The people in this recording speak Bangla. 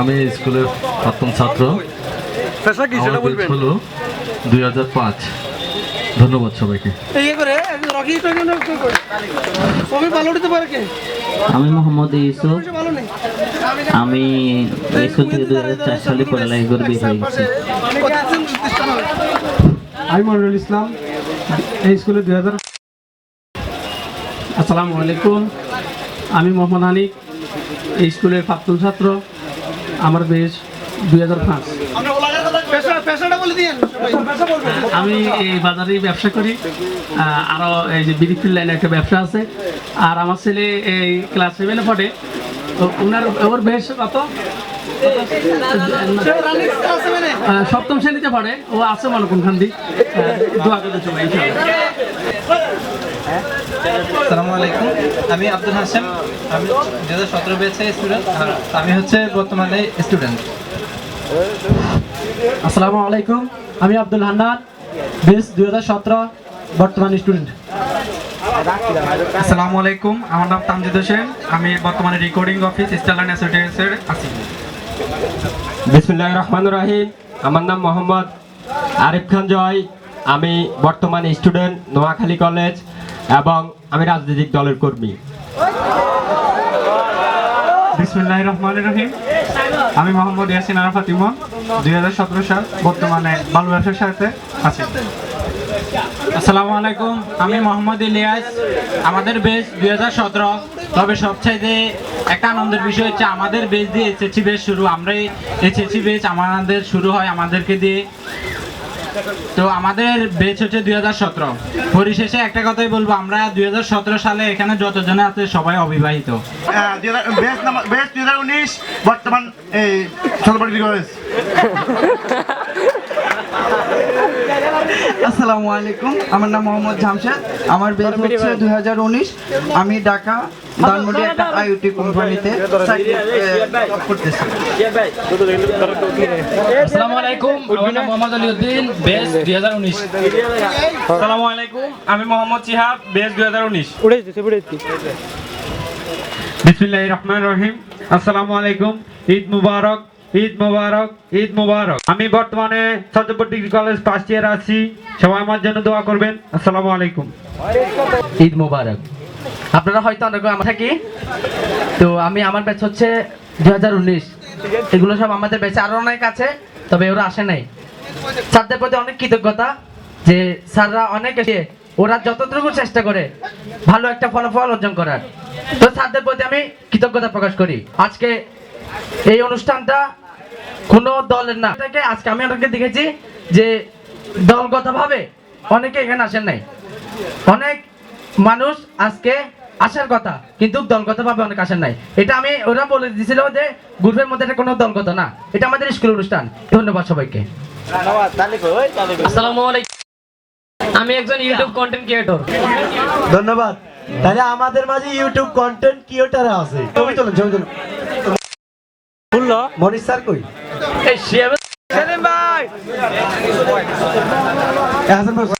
আমি স্কুলের প্রাক্তন ছাত্র। হলো দুই হাজার পাঁচ। ধন্যবাদ সবাইকে। আমি মোহাম্মদ ইউসুফ। আমি স্কুল থেকে দুই হাজার চার সালে পড়ালেখা করে বের হয়ে গেছি কতদিন নির্দিষ্ট নয় আমি মনিরুল ইসলাম এই স্কুলে দুই হাজার আসসালামু আলাইকুম। আমি মোহাম্মদ হানিক এই স্কুলের প্রাক্তন ছাত্র। আমার বেশ দুই হাজার পাঁচ। আমি এই বাজারেই ব্যবসা করি। আরও এই যে বিরিফিল লাইনে একটা ব্যবসা আছে। আর আমার ছেলে এই ক্লাস সেভেনে পড়ে। তো ওনার ওর বেশ কত? সপ্তম শ্রেণীতে পড়ে। ও আছে মনে কোনখান দিয়ে। দোয়া আসসালামু আলাইকুম। আমি আব্দুল হাসেম আমি দু হাজার সতেরো বেছে স্টুডেন্ট আর আমি হচ্ছে বর্তমানে স্টুডেন্ট আসসালামু আলাইকুম। আমি আব্দুল হান্নান বেস হাজার সতেরো বর্তমান স্টুডেন্ট আসসালামু আলাইকুম। আমার নাম তামজিদ হোসেন। আমি বর্তমানে রেকর্ডিং অফিস স্টারলাইন অ্যাসোসিয়েটসের আছি। বিসমুল্লাহ রহমান রাহিম। আমার নাম মোহাম্মদ আরিফ খান জয়। আমি বর্তমানে স্টুডেন্ট নোয়াখালী কলেজ এবং আমি রাজনৈতিক দলের কর্মী। বিসমুল্লাহ রহমান রহিম। আমি মোহাম্মদ ইয়াসিন আরাফাত ইমন, দুই হাজার সতেরো সাল, বর্তমানে বালু ব্যবসার সাথে আছি। আসসালামু আলাইকুম, আমি মোহাম্মদ ইলিয়াস। আমাদের বেস দুই তবে সবচাইতে একটা আনন্দের বিষয় হচ্ছে আমাদের বেস দিয়ে এসএসসি বেস শুরু, আমরাই এসএসসি বেস আমাদের শুরু হয় আমাদেরকে দিয়ে। তো আমাদের বেচ হচ্ছে দুই হাজার সতেরো। পরিশেষে একটা কথাই বলব আমরা দুই হাজার সতেরো সালে এখানে যতজনে আছে সবাই অবিবাহিত। দুই হাজার উনিশ বর্তমান এই আসসালামু আলাইকুম। আমার নাম মোহাম্মদ জামশেদ। আমার বেজ হচ্ছে দুই হাজার উনিশ। আমি ঢাকা ধানমন্ডি একটা আইওটি কোম্পানিতে চাকরি, করতেছি। আসসালামু আলাইকুম। আমার নাম মোহাম্মদ আলী উদ্দিন বেস দুই হাজার উনিশ। আসসালামু আলাইকুম। আমি মোহাম্মদ চিহাব বেস দুই হাজার উনিশ। বিসমুল্লাহ রহমান রহিম। আসসালামু আলাইকুম। ঈদ মুবারক। ঈদ মুবারক ঈদ মুবারক। আমি বর্তমানে Satyapur degree college first year আছি। সবাই আমার জন্য দোয়া করবেন। আসসালামু আলাইকুম। ঈদ মোবারক। আপনারা হয়তো অনেক আমার থাকি। তো আমি, আমার ব্যাচ হচ্ছে দুই হাজার উনিশ। এগুলো সব আমাদের ব্যাচে আরও অনেক আছে, তবে ওরা আসে নাই। স্যারদের প্রতি অনেক কৃতজ্ঞতা যে স্যাররা অনেক এসে, ওরা যতটুকু চেষ্টা করে, ভালো একটা ফলাফল অর্জন করার। তো স্যারদের প্রতি আমি কৃতজ্ঞতা প্রকাশ করি। আজকে এই অনুষ্ঠানটা কোনো দলের না। থেকে আজকে আমি অনেকে দেখেছি যে দলগতভাবে অনেকে এখানে আসেন নাই। অনেক মানুষ আজকে আসার কথা কিন্তু দলগতভাবে অনেক আসেন নাই। এটা আমি ওরা বলে দিয়েছিল যে গ্রুপের মধ্যে এটা কোনো দলগত না। এটা আমাদের স্কুল অনুষ্ঠান। ধন্যবাদ সবাইকে। আসসালামু আলাইকুম। আমি একজন ইউটিউব কন্টেন্ট ক্রিয়েটর ধন্যবাদ। তাহলে আমাদের মাঝে ইউটিউব কন্টেন্ট ক্রিয়েটার আছে। ছবি তুলুন ছবি তুলুন মনিশ স্যার কই? সেলিম ভাই। হাসান ভাই